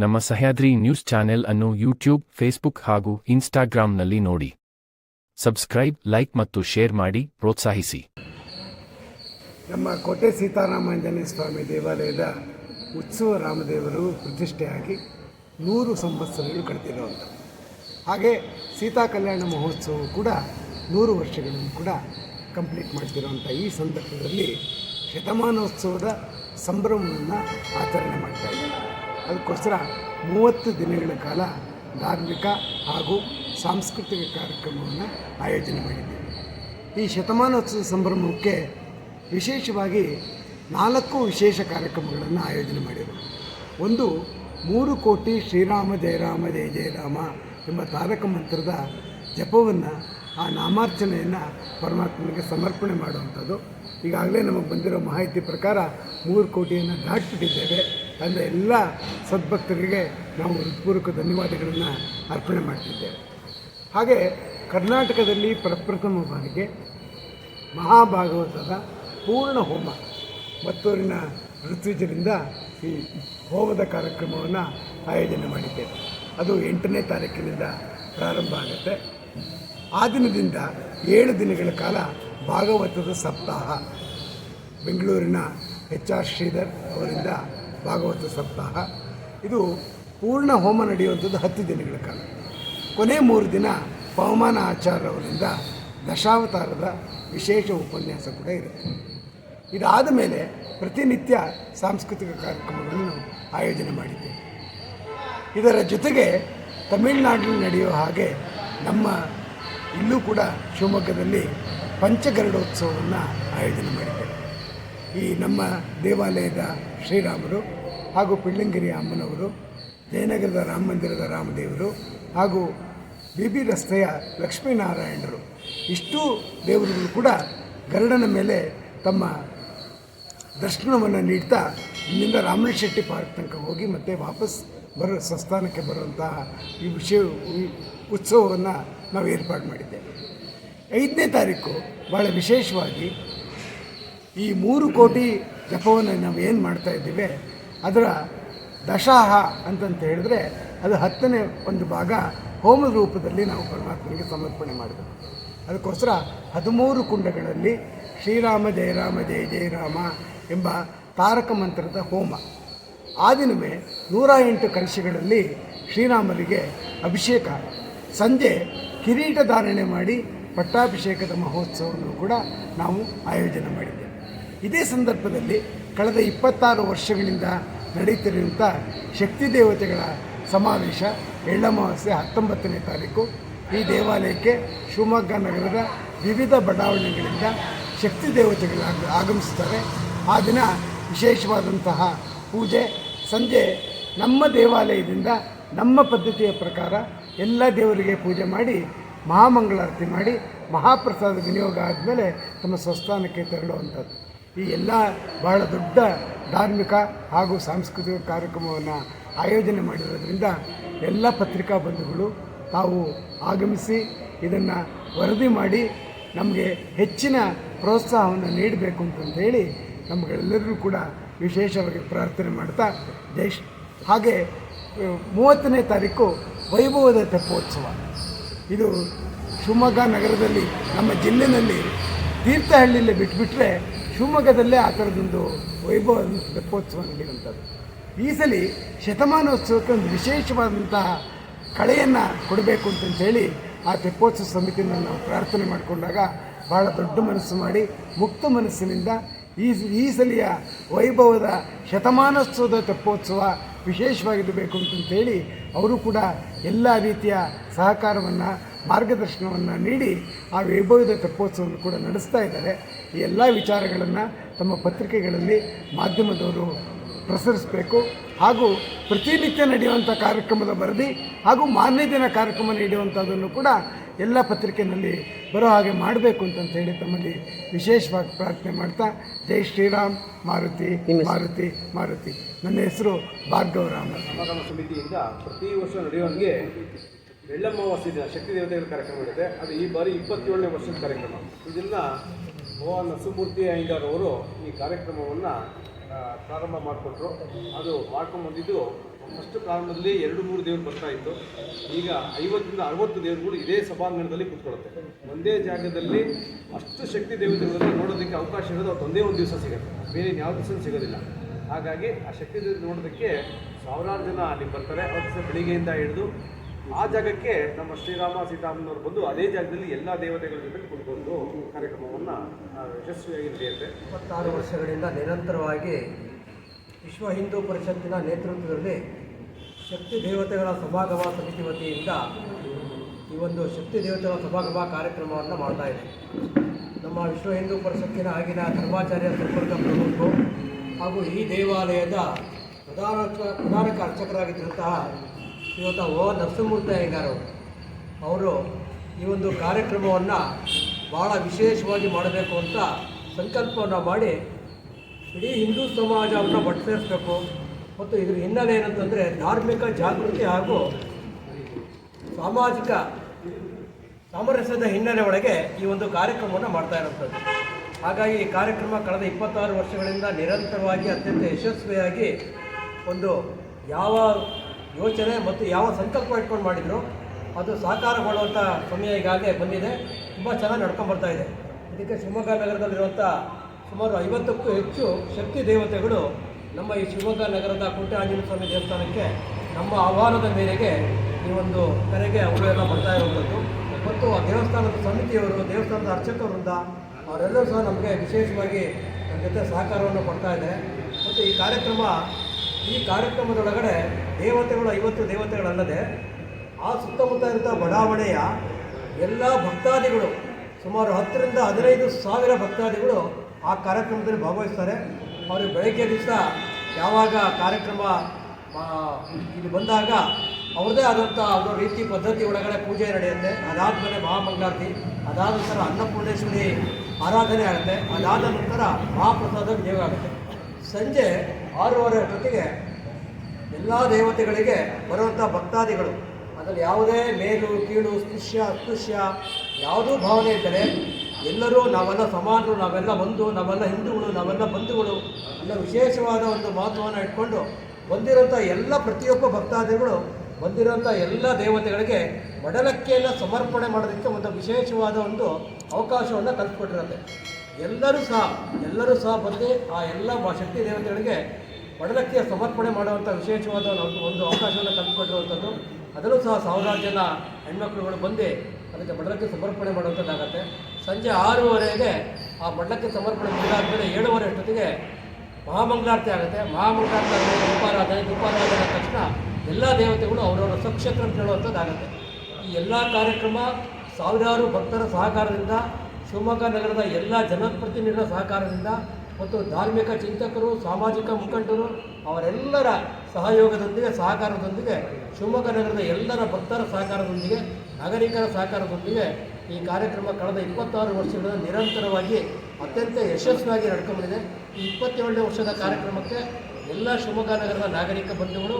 ನಮ್ಮ Sahyadri news channel ಅನ್ನು YouTube, Facebook ಹಾಗೂ ಇನ್ಸ್ಟಾಗ್ರಾಂನಲ್ಲಿ ನೋಡಿ. ಸಬ್ಸ್ಕ್ರೈಬ್, ಲೈಕ್ ಮತ್ತು ಶೇರ್ ಮಾಡಿ, ಪ್ರೋತ್ಸಾಹಿಸಿ. ನಮ್ಮ ಕೋಟೆ ಸೀತಾರಾಮಾಂಜನೇಯ ಸ್ವಾಮಿ ದೇವಾಲಯದ ಉತ್ಸವ ರಾಮದೇವರು ಪ್ರತಿಷ್ಠೆಯಾಗಿ ನೂರು ಸಂವತ್ಸರಗಳು ಕಳೆದಿರುವಂಥ ಹಾಗೆ ಸೀತಾ ಕಲ್ಯಾಣ ಮಹೋತ್ಸವ ಕೂಡ ನೂರು ವರ್ಷಗಳನ್ನು ಕೂಡ ಕಂಪ್ಲೀಟ್ ಮಾಡ್ತಿರುವಂಥ ಈ ಸಂದರ್ಭದಲ್ಲಿ ಶತಮಾನೋತ್ಸವದ ಸಂಭ್ರಮವನ್ನು ಆಚರಣೆ ಮಾಡ್ತಾ ಇದ್ದಾರೆ. ಅದಕ್ಕೋಸ್ಕರ ಮೂವತ್ತು ದಿನಗಳ ಕಾಲ ಧಾರ್ಮಿಕ ಹಾಗೂ ಸಾಂಸ್ಕೃತಿಕ ಕಾರ್ಯಕ್ರಮವನ್ನು ಆಯೋಜನೆ ಮಾಡಿದ್ದೀವಿ ಈ ಶತಮಾನೋತ್ಸವ ಸಂಭ್ರಮಕ್ಕೆ ವಿಶೇಷವಾಗಿ ನಾಲ್ಕು ವಿಶೇಷ ಕಾರ್ಯಕ್ರಮಗಳನ್ನು ಆಯೋಜನೆ ಮಾಡಿದರು ಒಂದು, ಮೂರು ಕೋಟಿ ಶ್ರೀರಾಮ ಜಯರಾಮ ಜಯ ಜಯರಾಮ ಎಂಬ ತಾರಕ ಮಂತ್ರದ ಜಪವನ್ನು ಆ ನಾಮಾರ್ಚನೆಯನ್ನು ಪರಮಾತ್ಮನಿಗೆ ಸಮರ್ಪಣೆ ಮಾಡುವಂಥದ್ದು. ಈಗಾಗಲೇ ನಮಗೆ ಬಂದಿರೋ ಮಾಹಿತಿ ಪ್ರಕಾರ ಮೂರು ಕೋಟಿಯನ್ನು ದಾಟಿಬಿಟ್ಟಿದ್ದೇವೆ. ಅಂದರೆ ಎಲ್ಲ ಸದ್ಭಕ್ತರಿಗೆ ನಾವು ಹೃತ್ಪೂರ್ವಕ ಧನ್ಯವಾದಗಳನ್ನು ಅರ್ಪಣೆ ಮಾಡ್ತಿದ್ದೇವೆ. ಹಾಗೆ ಕರ್ನಾಟಕದಲ್ಲಿ ಪ್ರಪ್ರಥಮ ಬಾರಿಗೆ ಮಹಾಭಾಗವತದ ಪೂರ್ಣ ಹೋಮ ಮತ್ತೂರಿನ ಋತ್ವಿಜರಿಂದ ಈ ಹೋಮದ ಕಾರ್ಯಕ್ರಮವನ್ನು ಆಯೋಜನೆ ಮಾಡಿದ್ದೇವೆ. ಅದು ಎಂಟನೇ ತಾರೀಕಿನಿಂದ ಪ್ರಾರಂಭ ಆಗುತ್ತೆ. ಆ ದಿನದಿಂದ ಏಳು ದಿನಗಳ ಕಾಲ ಭಾಗವತದ ಸಪ್ತಾಹ. ಬೆಂಗಳೂರಿನ ಎಚ್ ಆರ್ ಶ್ರೀಧರ್ ಅವರಿಂದ ಭಾಗವತ ಸಪ್ತಾಹ. ಇದು ಪೂರ್ಣ ಹೋಮ ನಡೆಯುವಂಥದ್ದು ಹತ್ತು ದಿನಗಳ ಕಾಲ. ಕೊನೆ ಮೂರು ದಿನ ಪವಮಾನ ಆಚಾರ್ಯವರಿಂದ ದಶಾವತಾರದ ವಿಶೇಷ ಉಪನ್ಯಾಸ ಕೂಡ ಇರುತ್ತೆ ಇದಾದ ಮೇಲೆ ಪ್ರತಿನಿತ್ಯ ಸಾಂಸ್ಕೃತಿಕ ಕಾರ್ಯಕ್ರಮಗಳನ್ನು ಆಯೋಜನೆ ಮಾಡಿದ್ದೇವೆ. ಇದರ ಜೊತೆಗೆ ತಮಿಳುನಾಡಿನಲ್ಲಿ ನಡೆಯುವ ಹಾಗೆ ನಮ್ಮ ಇಲ್ಲೂ ಕೂಡ ಶಿವಮೊಗ್ಗದಲ್ಲಿ ಪಂಚಗರಡೋತ್ಸವವನ್ನು ಆಯೋಜನೆ ಮಾಡಿದ್ದೇವೆ. ಈ ನಮ್ಮ ದೇವಾಲಯದ ಶ್ರೀರಾಮರು ಹಾಗೂ ಪಿಳ್ಳಂಗಿರಿ ಅಮ್ಮನವರು, ಜಯನಗರದ ರಾಮ ಮಂದಿರದ ರಾಮದೇವರು ಹಾಗೂ ಬಿ ಬಿ ರಸ್ತೆಯ ಲಕ್ಷ್ಮೀನಾರಾಯಣರು. ಇಷ್ಟೂ ದೇವರುಗಳು ಕೂಡ ಗರುಡನ ಮೇಲೆ ತಮ್ಮ ದರ್ಶನವನ್ನು ನೀಡ್ತಾ ಇಲ್ಲಿಂದ ರಾಮನ ಶೆಟ್ಟಿ ಪಾರ್ಕ್ ತನಕ ಹೋಗಿ ಮತ್ತೆ ವಾಪಸ್ ಬರೋ ಸಂಸ್ಥಾನಕ್ಕೆ ಬರುವಂತಹ ಈ ವಿಷಯ ಉತ್ಸವವನ್ನು ನಾವು ಏರ್ಪಾಡು ಮಾಡಿದ್ದೇವೆ. ಐದನೇ ತಾರೀಕು ಭಾಳ ವಿಶೇಷವಾಗಿ ಈ ಮೂರು ಕೋಟಿ ಜಪವನ್ನು ನಾವು ಏನು ಮಾಡ್ತಾ ಇದ್ದೀವಿ? ಅದರ ದಶಾಹ ಅಂತಂತ ಹೇಳಿದ್ರೆ ಅದು ಹತ್ತನೇ ಒಂದು ಭಾಗ ಹೋಮದ ರೂಪದಲ್ಲಿ ನಾವು ಪರಮಾತ್ಮನಿಗೆ ಸಮರ್ಪಣೆ ಮಾಡಬೇಕು. ಅದಕ್ಕೋಸ್ಕರ ಹದಿಮೂರು ಕುಂಡಗಳಲ್ಲಿ ಶ್ರೀರಾಮ ಜಯರಾಮ ಜಯ ಜಯರಾಮ ಎಂಬ ತಾರಕ ಮಂತ್ರದ ಹೋಮ. ಆ ದಿನವೇ ನೂರ ಎಂಟು ಕಲಶಗಳಲ್ಲಿ ಶ್ರೀರಾಮರಿಗೆ ಅಭಿಷೇಕ. ಸಂಜೆ ಕಿರೀಟ ಧಾರಣೆ ಮಾಡಿ ಪಟ್ಟಾಭಿಷೇಕದ ಮಹೋತ್ಸವವನ್ನು ಕೂಡ ನಾವು ಆಯೋಜನೆ ಮಾಡಿದ್ದೇವೆ. ಇದೇ ಸಂದರ್ಭದಲ್ಲಿ ಕಳೆದ ಇಪ್ಪತ್ತಾರು ವರ್ಷಗಳಿಂದ ನಡೀತಿರುವಂಥ ಶಕ್ತಿ ದೇವತೆಗಳ ಸಮಾವೇಶ ಎಳ್ಳಮಾವಾಸ್ಯೆ ಹತ್ತೊಂಬತ್ತನೇ ತಾರೀಕು ಈ ದೇವಾಲಯಕ್ಕೆ ಶಿವಮೊಗ್ಗ ನಗರದ ವಿವಿಧ ಬಡಾವಣೆಗಳಿಂದ ಶಕ್ತಿ ದೇವತೆಗಳು ಆಗ ಆಗಮಿಸ್ತಾರೆ ಆ ದಿನ ವಿಶೇಷವಾದಂತಹ ಪೂಜೆ, ಸಂಜೆ ನಮ್ಮ ದೇವಾಲಯದಿಂದ ನಮ್ಮ ಪದ್ಧತಿಯ ಪ್ರಕಾರ ಎಲ್ಲ ದೇವರಿಗೆ ಪೂಜೆ ಮಾಡಿ, ಮಹಾಮಂಗಳಾರತಿ ಮಾಡಿ, ಮಹಾಪ್ರಸಾದ ವಿನಿಯೋಗ ಆದಮೇಲೆ ತಮ್ಮ ಸ್ವಸ್ಥಾನಕ್ಕೆ ತೆರಳುವಂಥದ್ದು. ಈ ಎಲ್ಲ ಬಹಳ ದೊಡ್ಡ ಧಾರ್ಮಿಕ ಹಾಗೂ ಸಾಂಸ್ಕೃತಿಕ ಕಾರ್ಯಕ್ರಮವನ್ನು ಆಯೋಜನೆ ಮಾಡಿರೋದ್ರಿಂದ ಎಲ್ಲ ಪತ್ರಿಕಾ ಬಂಧುಗಳು ತಾವು ಆಗಮಿಸಿ ಇದನ್ನು ವರದಿ ಮಾಡಿ ನಮಗೆ ಹೆಚ್ಚಿನ ಪ್ರೋತ್ಸಾಹವನ್ನು ನೀಡಬೇಕು ಅಂತಂದೇಳಿ ಹೇಳಿ ನಮಗೆಲ್ಲರಿಗೂ ಕೂಡ ವಿಶೇಷವಾಗಿ ಪ್ರಾರ್ಥನೆ ಮಾಡ್ತಾ ದೇಶ ಹಾಗೆ ಮೂವತ್ತನೇ ತಾರೀಕು ವೈಭವದ ತೆಪ್ಪೋತ್ಸವ. ಇದು ಶಿವಮೊಗ್ಗ ನಗರದಲ್ಲಿ ನಮ್ಮ ಜಿಲ್ಲೆಯಲ್ಲಿ ತೀರ್ಥಹಳ್ಳಿಯಲ್ಲಿ ಬಿಟ್ಬಿಟ್ರೆ ಶಿವಮೊಗ್ಗದಲ್ಲೇ ಆ ಥರದೊಂದು ವೈಭವ ತೆಪ್ಪೋತ್ಸವ ನಡೆಯುವಂಥದ್ದು. ಈ ಸಲ ಶತಮಾನೋತ್ಸವಕ್ಕೆ ಒಂದು ವಿಶೇಷವಾದಂತಹ ಕಳೆಯನ್ನು ಕೊಡಬೇಕು ಅಂತಂತೇಳಿ ಆ ತೆಪ್ಪೋತ್ಸವ ಸಮಿತಿಯನ್ನು ನಾವು ಪ್ರಾರ್ಥನೆ ಮಾಡಿಕೊಂಡಾಗ ಭಾಳ ದೊಡ್ಡ ಮನಸ್ಸು ಮಾಡಿ ಮುಕ್ತ ಮನಸ್ಸಿನಿಂದ ಈ ಈ ಸಲಿಯ ವೈಭವದ ಶತಮಾನೋತ್ಸವದ ತೆಪ್ಪೋತ್ಸವ ವಿಶೇಷವಾಗಿರಬೇಕು ಅಂತಂತೇಳಿ ಅವರು ಕೂಡ ಎಲ್ಲ ರೀತಿಯ ಸಹಕಾರವನ್ನು, ಮಾರ್ಗದರ್ಶನವನ್ನು ನೀಡಿ ಆ ವೈಭವದ ತೆಪ್ಪೋತ್ಸವವನ್ನು ಕೂಡ ನಡೆಸ್ತಾ ಇದ್ದಾರೆ. ಎಲ್ಲ ವಿಚಾರಗಳನ್ನು ತಮ್ಮ ಪತ್ರಿಕೆಗಳಲ್ಲಿ ಮಾಧ್ಯಮದವರು ಪ್ರಸರಿಸಬೇಕು. ಹಾಗೂ ಪ್ರತಿನಿತ್ಯ ನಡೆಯುವಂಥ ಕಾರ್ಯಕ್ರಮದ ವರದಿ ಹಾಗೂ ಮಾನ್ಯ ದಿನ ಕಾರ್ಯಕ್ರಮ ನೀಡುವಂಥದ್ದನ್ನು ಕೂಡ ಎಲ್ಲ ಪತ್ರಿಕೆಯಲ್ಲಿ ಬರೋ ಹಾಗೆ ಮಾಡಬೇಕು ಅಂತ ಹೇಳಿ ತಮ್ಮಲ್ಲಿ ವಿಶೇಷವಾಗಿ ಪ್ರಾರ್ಥನೆ ಮಾಡ್ತಾ ಜೈ ಶ್ರೀರಾಮ್ ಮಾರುತಿ ಮಾರುತಿ ಮಾರುತಿ. ನನ್ನ ಹೆಸರು ಭಾರ್ಗವ ರಾಮ. ಸಮಾಗಮ ಸಮಿತಿಯಿಂದ ಪ್ರತಿ ವರ್ಷ ನಡೆಯುವಂಗೆ ಎಳ್ಳಮ್ಮವಾಸಿ ದಿನ ಶಕ್ತಿ ದೇವತೆಗಳ ಕಾರ್ಯಕ್ರಮ ಇದೆ ಅದು ಈ ಬಾರಿ ಇಪ್ಪತ್ತೇಳನೇ ವರ್ಷದ ಕಾರ್ಯಕ್ರಮ. ಇದನ್ನು ಭಗವಾನ್ ನರಸಿಂಹಮೂರ್ತಿ ಅಯ್ಯಂಗಾರ್ ಅವರು ಈ ಕಾರ್ಯಕ್ರಮವನ್ನು ಪ್ರಾರಂಭ ಮಾಡಿಕೊಟ್ರು. ಅದು ಮಾಡ್ಕೊಂಡು ಬಂದಿದ್ದು ಫಸ್ಟ್ ಪ್ರಾರಂಭದಲ್ಲಿ ಎರಡು ಮೂರು ದೇವರು ಬರ್ತಾ ಇತ್ತು. ಈಗ ಐವತ್ತರಿಂದ ಅರವತ್ತು ದೇವರುಗಳು ಇದೇ ಸಭಾಂಗಣದಲ್ಲಿ ಕೂತ್ಕೊಳ್ಳುತ್ತೆ. ಒಂದೇ ಜಾಗದಲ್ಲಿ ಅಷ್ಟು ಶಕ್ತಿ ದೇವತೆಗಳನ್ನು ನೋಡೋದಕ್ಕೆ ಅವಕಾಶ ಇರೋದು ಒಂದೇ ಒಂದು ದಿವಸ ಸಿಗುತ್ತೆ. ಬೇರೆ ಯಾವ ದಿವಸ ಸಿಗೋದಿಲ್ಲ. ಹಾಗಾಗಿ ಆ ಶಕ್ತಿ ದೇವತೆ ನೋಡೋದಕ್ಕೆ ಸಾವಿರಾರು ಜನ ಅಲ್ಲಿ ಬರ್ತಾರೆ. ಅವತ್ತು ದಿವಸ ಬೆಳಿಗ್ಗೆಯಿಂದ ಹಿಡಿದು ಆ ಜಾಗಕ್ಕೆ ನಮ್ಮ ಶ್ರೀರಾಮ ಸೀತಾರಾಮನವರು ಬಂದು ಅದೇ ಜಾಗದಲ್ಲಿ ಎಲ್ಲ ದೇವತೆಗಳ ಜೊತೆ ಕುತ್ಕೊಂಡು ಕಾರ್ಯಕ್ರಮವನ್ನು ಯಶಸ್ವಿಯಾಗಿ ನಡೆಯುತ್ತೆ ಇಪ್ಪತ್ತಾರು ವರ್ಷಗಳಿಂದ ನಿರಂತರವಾಗಿ ವಿಶ್ವ ಹಿಂದೂ ಪರಿಷತ್ತಿನ ನೇತೃತ್ವದಲ್ಲಿ ಶಕ್ತಿ ದೇವತೆಗಳ ಸಮಾಗಮ ಸಮಿತಿ ವತಿಯಿಂದ ಈ ಒಂದು ಶಕ್ತಿ ದೇವತೆಗಳ ಸಮಾಗಮ ಕಾರ್ಯಕ್ರಮವನ್ನು ಮಾಡ್ತಾ ಇದೆ. ನಮ್ಮ ವಿಶ್ವ ಹಿಂದೂ ಪರಿಷತ್ತಿನ ಆಗಿನ ಧರ್ಮಾಚಾರ್ಯ ಸಂಪರ್ಕ ಪ್ರಮುಖರು ಹಾಗೂ ಈ ದೇವಾಲಯದ ಪ್ರಧಾನ ಪ್ರಧಾನ ಅರ್ಚಕರಾಗಿದ್ದಂತಹ ಶ್ರೀಯುತ ಓ ನರಸಿಂಹಮೂರ್ತಿ ಅಯ್ಯಂಗಾರವರು ಅವರು ಈ ಒಂದು ಕಾರ್ಯಕ್ರಮವನ್ನು ಭಾಳ ವಿಶೇಷವಾಗಿ ಮಾಡಬೇಕು ಅಂತ ಸಂಕಲ್ಪವನ್ನು ಮಾಡಿ ಇಡೀ ಹಿಂದೂ ಸಮಾಜವನ್ನು ಬಟ್ಟಸೇರಿಸಬೇಕು. ಮತ್ತು ಇದರ ಹಿನ್ನೆಲೆ ಏನಂತಂದರೆ ಧಾರ್ಮಿಕ ಜಾಗೃತಿ ಹಾಗೂ ಸಾಮಾಜಿಕ ಸಾಮರಸ್ಯದ ಹಿನ್ನೆಲೆ ಒಳಗೆ ಈ ಒಂದು ಕಾರ್ಯಕ್ರಮವನ್ನು ಮಾಡ್ತಾ ಇರುವಂಥದ್ದು. ಹಾಗಾಗಿ ಈ ಕಾರ್ಯಕ್ರಮ ಕಳೆದ ಇಪ್ಪತ್ತಾರು ವರ್ಷಗಳಿಂದ ನಿರಂತರವಾಗಿ ಅತ್ಯಂತ ಯಶಸ್ವಿಯಾಗಿ ಒಂದು ಯಾವ ಯೋಚನೆ ಮತ್ತು ಯಾವ ಸಂಕಲ್ಪ ಇಟ್ಕೊಂಡು ಮಾಡಿದ್ರು, ಅದು ಸಾಕಾರಗೊಳ್ಳುವಂಥ ಸಮಯ ಈಗಾಗಲೇ ಬಂದಿದೆ. ತುಂಬ ಚೆನ್ನಾಗಿ ನಡ್ಕೊಂಡು ಇದೆ. ಇದಕ್ಕೆ ಶಿವಮೊಗ್ಗ ನಗರದಲ್ಲಿರುವಂಥ ಸುಮಾರು ಐವತ್ತಕ್ಕೂ ಹೆಚ್ಚು ಶಕ್ತಿ ದೇವತೆಗಳು ನಮ್ಮ ಈ ಶಿವಮೊಗ್ಗ ನಗರದ ಕುಂಟೆ ಆಂಜನೇಯ ಸ್ವಾಮಿ ದೇವಸ್ಥಾನಕ್ಕೆ ನಮ್ಮ ಆಹ್ವಾನದ ಮೇರೆಗೆ ಈ ಒಂದು ಕರೆಗೆ ಅವರು ಬರ್ತಾ ಇರುವಂಥದ್ದು ಮತ್ತು ಆ ದೇವಸ್ಥಾನದ ಸಮಿತಿಯವರು, ದೇವಸ್ಥಾನದ ಅರ್ಚಕವೃಂದ ಅವರೆಲ್ಲರೂ ಸಹ ನಮಗೆ ವಿಶೇಷವಾಗಿ ನಮ್ಮ ಜೊತೆ ಸಹಕಾರವನ್ನು ಕೊಡ್ತಾ ಇದೆ ಮತ್ತು ಈ ಕಾರ್ಯಕ್ರಮ ಈ ಕಾರ್ಯಕ್ರಮದೊಳಗಡೆ ದೇವತೆಗಳು, ಐವತ್ತು ದೇವತೆಗಳಲ್ಲದೆ ಆ ಸುತ್ತಮುತ್ತ ಇರುವಂಥ ಬಡಾವಣೆಯ ಎಲ್ಲ ಭಕ್ತಾದಿಗಳು, ಸುಮಾರು ಹತ್ತರಿಂದ ಹದಿನೈದು ಸಾವಿರ ಭಕ್ತಾದಿಗಳು ಆ ಕಾರ್ಯಕ್ರಮದಲ್ಲಿ ಭಾಗವಹಿಸ್ತಾರೆ. ಅವರು ಬೆಳಗ್ಗೆ ದಿವಸ ಯಾವಾಗ ಕಾರ್ಯಕ್ರಮ ಇಲ್ಲಿ ಬಂದಾಗ ಅವ್ರದ್ದೇ ಆದಂಥ ಅವರ ರೀತಿ ಪದ್ಧತಿ ಒಳಗಡೆ ಪೂಜೆ ನಡೆಯುತ್ತೆ. ಅದಾದಮೇಲೆ ಮಹಾಮಂಗಳಾರತಿ, ಅದಾದ ನಂತರ ಅನ್ನಪೂರ್ಣೇಶ್ವರಿ ಆರಾಧನೆ ಆಗುತ್ತೆ. ಅದಾದ ನಂತರ ಮಹಾಪ್ರಸಾದ ವಿಜಯವಾಗುತ್ತೆ. ಸಂಜೆ ಆರೂವರೆ ಜೊತೆಗೆ ಎಲ್ಲ ದೇವತೆಗಳಿಗೆ ಬರುವಂಥ ಭಕ್ತಾದಿಗಳು. ಅದರಲ್ಲಿ ಯಾವುದೇ ಮೇಲು, ಕೀಳು, ಸ್ಪೃಶ್ಯ, ಅಸ್ಪೃಶ್ಯ ಯಾವುದೂ ಭಾವನೆ ಇದ್ದರೆ ಎಲ್ಲರೂ ನಾವೆಲ್ಲ ಸಮಾನರು, ನಾವೆಲ್ಲ ಒಂದು, ನಾವೆಲ್ಲ ಹಿಂದೂಗಳು, ನಾವೆಲ್ಲ ಬಂಧುಗಳು ಎಲ್ಲ ವಿಶೇಷವಾದ ಒಂದು ಮಹತ್ವವನ್ನು ಇಟ್ಕೊಂಡು ಬಂದಿರೋಂಥ ಎಲ್ಲ ಪ್ರತಿಯೊಬ್ಬ ಭಕ್ತಾದಿಗಳು ಬಂದಿರೋಂಥ ಎಲ್ಲ ದೇವತೆಗಳಿಗೆ ಮಡಲಕ್ಕಿಯನ್ನು ಸಮರ್ಪಣೆ ಮಾಡೋದಕ್ಕೆ ಒಂದು ವಿಶೇಷವಾದ ಒಂದು ಅವಕಾಶವನ್ನು ಕಲ್ಪಿಕೊಟ್ಟಿರುತ್ತೆ ಎಲ್ಲರೂ ಸಹ ಎಲ್ಲರೂ ಸಹ ಬಂದು ಆ ಎಲ್ಲ ಶಕ್ತಿ ದೇವತೆಗಳಿಗೆ ಪಡಲಕ್ಕಿಯ ಸಮರ್ಪಣೆ ಮಾಡುವಂಥ ವಿಶೇಷವಾದ ಒಂದು ಅವಕಾಶವನ್ನು ಕಲ್ಪಿಕೊಟ್ಟಿರುವಂಥದ್ದು ಅದರಲ್ಲೂ ಸಹ ಸಾವಿರಾರು ಜನ ಹೆಣ್ಮಕ್ಳುಗಳು ಬಂದು ಅದಕ್ಕೆ ಬಡಲಕ್ಕೆ ಸಮರ್ಪಣೆ ಮಾಡುವಂಥದ್ದಾಗತ್ತೆ. ಸಂಜೆ ಆರೂವರೆಗೆ ಆ ಬಡಲಕ್ಕೆ ಸಮರ್ಪಣೆ ಮುಗಿದಾದ್ಮೇಲೆ ಏಳುವರೆ ಅಷ್ಟೊತ್ತಿಗೆ ಮಹಾಮಂಗಳಾರತಿ ಆಗುತ್ತೆ. ಮಹಾಮಂಗಳಾರತಿ ಆಗುತ್ತೆ ಉಪಾರಾಧನೆ ಉಪಾರಾಧನೆ ಆದ ತಕ್ಷಣ ಎಲ್ಲ ದೇವತೆಗಳು ಅವರವರ ಸ್ವಕ್ಷೇತ್ರ ಕೇಳುವಂಥದ್ದಾಗತ್ತೆ ಈ ಎಲ್ಲ ಕಾರ್ಯಕ್ರಮ ಸಾವಿರಾರು ಭಕ್ತರ ಸಹಕಾರದಿಂದ ಶಿವಮೊಗ್ಗ ನಗರದ ಎಲ್ಲ ಜನಪ್ರತಿನಿಧಿಗಳ ಸಹಕಾರದಿಂದ ಮತ್ತು ಧಾರ್ಮಿಕ ಚಿಂತಕರು, ಸಾಮಾಜಿಕ ಮುಖಂಡರು ಅವರೆಲ್ಲರ ಸಹಯೋಗದೊಂದಿಗೆ, ಸಹಕಾರದೊಂದಿಗೆ ಶಿವಮೊಗ್ಗ ನಗರದ ಎಲ್ಲರ ಭಕ್ತರ ಸಹಕಾರದೊಂದಿಗೆ, ನಾಗರಿಕರ ಸಹಕಾರದೊಂದಿಗೆ ಈ ಕಾರ್ಯಕ್ರಮ ಕಳೆದ ಇಪ್ಪತ್ತಾರು ವರ್ಷಗಳಿಂದ ನಿರಂತರವಾಗಿ ಅತ್ಯಂತ ಯಶಸ್ವಿಯಾಗಿ ನಡ್ಕೊಂಡಿದೆ ಈ ಇಪ್ಪತ್ತೇಳನೇ ವರ್ಷದ ಕಾರ್ಯಕ್ರಮಕ್ಕೆ ಎಲ್ಲ ಶಿವಮೊಗ್ಗ ನಗರದ ನಾಗರಿಕ ಬಂಧುಗಳು